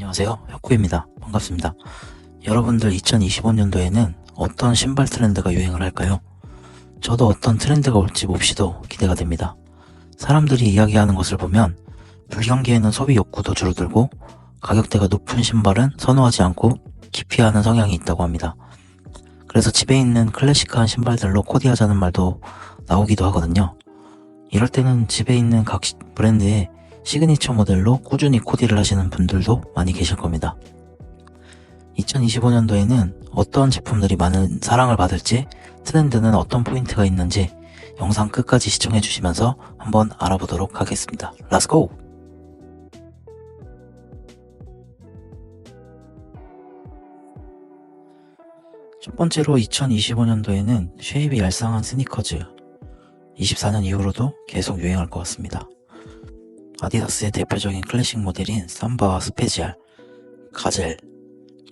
안녕하세요. 혁구입니다. 반갑습니다. 여러분들 2025년도에는 어떤 신발 트렌드가 유행을 할까요? 저도 어떤 트렌드가 올지 몹시도 기대가 됩니다. 사람들이 이야기하는 것을 보면 불경기에는 소비 욕구도 줄어들고 가격대가 높은 신발은 선호하지 않고 기피하는 성향이 있다고 합니다. 그래서 집에 있는 클래식한 신발들로 코디하자는 말도 나오기도 하거든요. 이럴 때는 집에 있는 각 시- 브랜드의 시그니처 모델로 꾸준히 코디를 하시는 분들도 많이 계실 겁니다. 2025년도에는 어떤 제품들이 많은 사랑을 받을지, 트렌드는 어떤 포인트가 있는지 영상 끝까지 시청해 주시면서 한번 알아보도록 하겠습니다. 렛츠고! 첫 번째로 2025년도에는 쉐입이 얄쌍한 스니커즈 24년 이후로도 계속 유행할 것 같습니다. 아디다스의 대표적인 클래식 모델인 삼바와 스페지알, 가젤,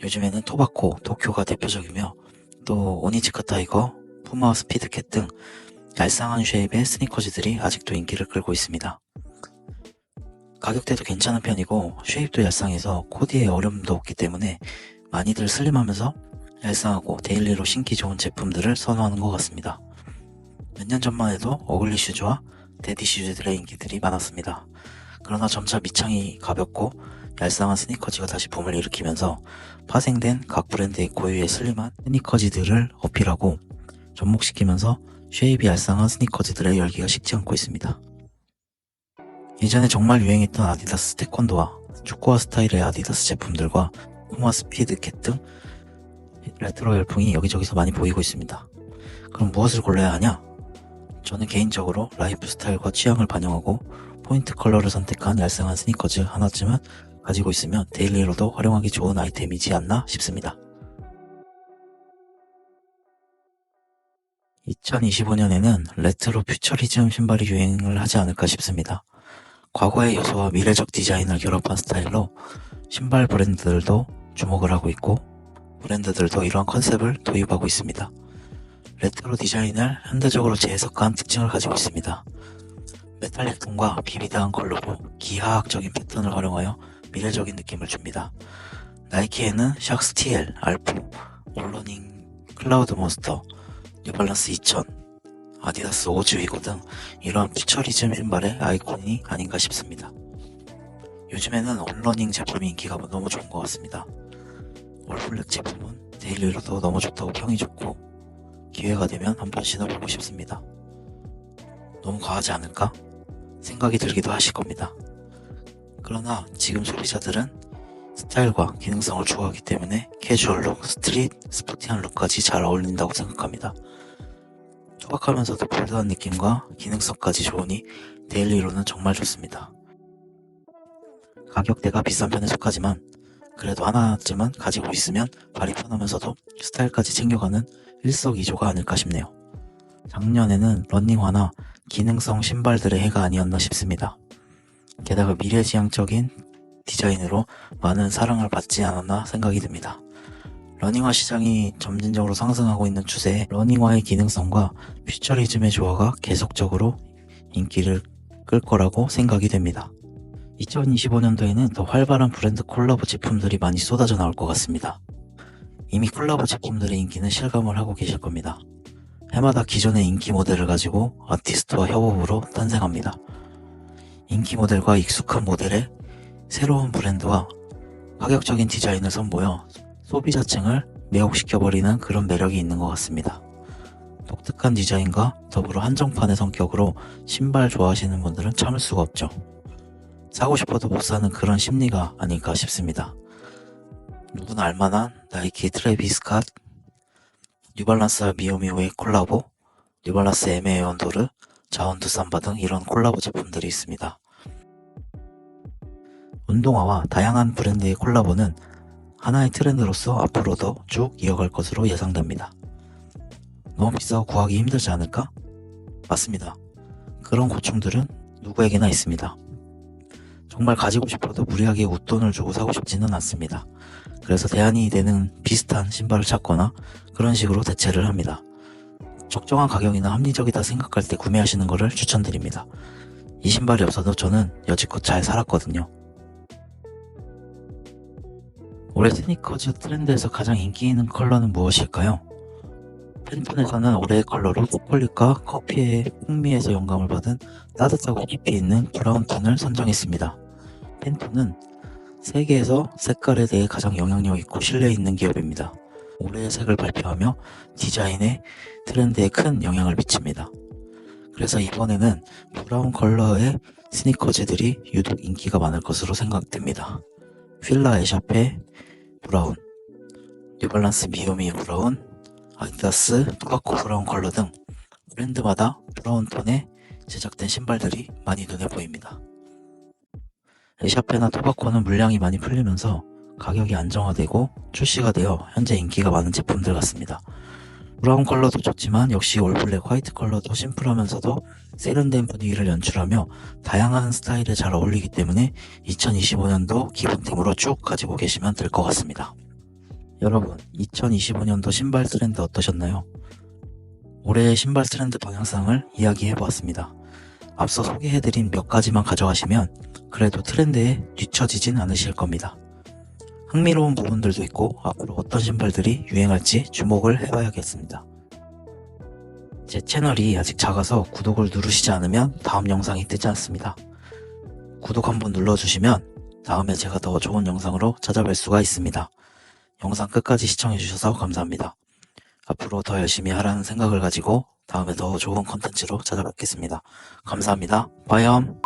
요즘에는 토바코, 도쿄가 대표적이며 또 오니치카 타이거, 푸마와 스피드캣 등 얄쌍한 쉐입의 스니커즈들이 아직도 인기를 끌고 있습니다. 가격대도 괜찮은 편이고 쉐입도 얄쌍해서 코디에 어려움도 없기 때문에 많이들 슬림하면서 얄쌍하고 데일리로 신기 좋은 제품들을 선호하는 것 같습니다. 몇 년 전만 해도 어글리 슈즈와 데디 슈즈들의 인기들이 많았습니다. 그러나 점차 밑창이 가볍고 얄쌍한 스니커즈가 다시 붐을 일으키면서 파생된 각 브랜드의 고유의 슬림한 스니커즈들을 어필하고 접목시키면서 쉐입이 얄쌍한 스니커즈들의 열기가 식지 않고 있습니다. 예전에 정말 유행했던 아디다스 태권도와 축구화 스타일의 아디다스 제품들과 푸마 스피드 캣등 레트로 열풍이 여기저기서 많이 보이고 있습니다. 그럼 무엇을 골라야 하냐? 저는 개인적으로 라이프 스타일과 취향을 반영하고 포인트 컬러를 선택한 얄쌍한 스니커즈 하나쯤은 가지고 있으면 데일리로도 활용하기 좋은 아이템이지 않나 싶습니다. 2025년에는 레트로 퓨처리즘 신발이 유행을 하지 않을까 싶습니다. 과거의 요소와 미래적 디자인을 결합한 스타일로 신발 브랜드들도 주목을 하고 있고 브랜드들도 이러한 컨셉을 도입하고 있습니다. 레트로 디자인을 현대적으로 재해석한 특징을 가지고 있습니다. 메탈릭 톤과 비비드한 컬러로 기하학적인 패턴을 활용하여 미래적인 느낌을 줍니다. 나이키에는 샥스 TL, 알프, 올러닝, 클라우드 몬스터, 뉴발란스 2000, 아디다스 오즈 위고 등 이러한 퓨처리즘 신발의 아이콘이 아닌가 싶습니다. 요즘에는 올러닝 제품이 인기가 너무 좋은 것 같습니다. 올블랙 제품은 데일리로도 너무 좋다고 평이 좋고 기회가 되면 한번 신어보고 싶습니다. 너무 과하지 않을까? 생각이 들기도 하실 겁니다. 그러나 지금 소비자들은 스타일과 기능성을 추구하기 때문에 캐주얼 룩, 스트릿, 스포티한 룩까지 잘 어울린다고 생각합니다. 투박하면서도 볼드한 느낌과 기능성까지 좋으니 데일리로는 정말 좋습니다. 가격대가 비싼 편에 속하지만 그래도 하나쯤은 가지고 있으면 발이 편하면서도 스타일까지 챙겨가는 일석이조가 아닐까 싶네요. 작년에는 러닝화나 기능성 신발들의 해가 아니었나 싶습니다. 게다가 미래지향적인 디자인으로 많은 사랑을 받지 않았나 생각이 듭니다. 러닝화 시장이 점진적으로 상승하고 있는 추세에 러닝화의 기능성과 퓨처리즘의 조화가 계속적으로 인기를 끌 거라고 생각이 됩니다. 2025년도에는 더 활발한 브랜드 콜라보 제품들이 많이 쏟아져 나올 것 같습니다. 이미 콜라보 제품들의 인기는 실감을 하고 계실 겁니다. 해마다 기존의 인기 모델을 가지고 아티스트와 협업으로 탄생합니다. 인기 모델과 익숙한 모델의 새로운 브랜드와 파격적인 디자인을 선보여 소비자층을 매혹시켜버리는 그런 매력이 있는 것 같습니다. 독특한 디자인과 더불어 한정판의 성격으로 신발 좋아하시는 분들은 참을 수가 없죠. 사고 싶어도 못 사는 그런 심리가 아닐까 싶습니다. 누구나 알만한 나이키 트래비스 캇, 뉴발란스와 미오미오의 콜라보, 뉴발란스 에메 에온도르, 자원두 삼바 등 이런 콜라보 제품들이 있습니다. 운동화와 다양한 브랜드의 콜라보는 하나의 트렌드로서 앞으로도 쭉 이어갈 것으로 예상됩니다. 너무 비싸고 구하기 힘들지 않을까? 맞습니다. 그런 고충들은 누구에게나 있습니다. 정말 가지고 싶어도 무리하게 웃돈을 주고 사고 싶지는 않습니다. 그래서 대안이 되는 비슷한 신발을 찾거나 그런 식으로 대체를 합니다. 적정한 가격이나 합리적이다 생각할 때 구매하시는 것을 추천드립니다. 이 신발이 없어도 저는 여지껏 잘 살았거든요. 올해 스니커즈 트렌드에서 가장 인기 있는 컬러는 무엇일까요? 팬톤에서는 올해의 컬러로 초콜릿과 커피의 풍미에서 영감을 받은 따뜻하고 깊이 있는 브라운 톤을 선정했습니다. 팬톤은 세계에서 색깔에 대해 가장 영향력 있고 신뢰 있는 기업입니다. 올해의 색을 발표하며 디자인의 트렌드에 큰 영향을 미칩니다. 그래서 이번에는 브라운 컬러의 스니커즈들이 유독 인기가 많을 것으로 생각됩니다. 필라 에샤페 브라운, 뉴발란스 미오미 브라운, 아디다스 투바코 브라운 컬러 등 브랜드마다 브라운 톤에 제작된 신발들이 많이 눈에 보입니다. 에샤페나 토바코는 물량이 많이 풀리면서 가격이 안정화되고 출시가 되어 현재 인기가 많은 제품들 같습니다. 브라운 컬러도 좋지만 역시 올블랙 화이트 컬러도 심플하면서도 세련된 분위기를 연출하며 다양한 스타일에 잘 어울리기 때문에 2025년도 기본템으로 쭉 가지고 계시면 될 것 같습니다. 여러분, 2025년도 신발 트렌드 어떠셨나요? 올해의 신발 트렌드 방향성을 이야기해 보았습니다. 앞서 소개해드린 몇 가지만 가져가시면 그래도 트렌드에 뒤처지진 않으실 겁니다. 흥미로운 부분들도 있고 앞으로 어떤 신발들이 유행할지 주목을 해봐야겠습니다. 제 채널이 아직 작아서 구독을 누르시지 않으면 다음 영상이 뜨지 않습니다. 구독 한번 눌러주시면 다음에 제가 더 좋은 영상으로 찾아뵐 수가 있습니다. 영상 끝까지 시청해주셔서 감사합니다. 앞으로 더 열심히 하라는 생각을 가지고 다음에 더 좋은 컨텐츠로 찾아뵙겠습니다. 감사합니다. 바이엄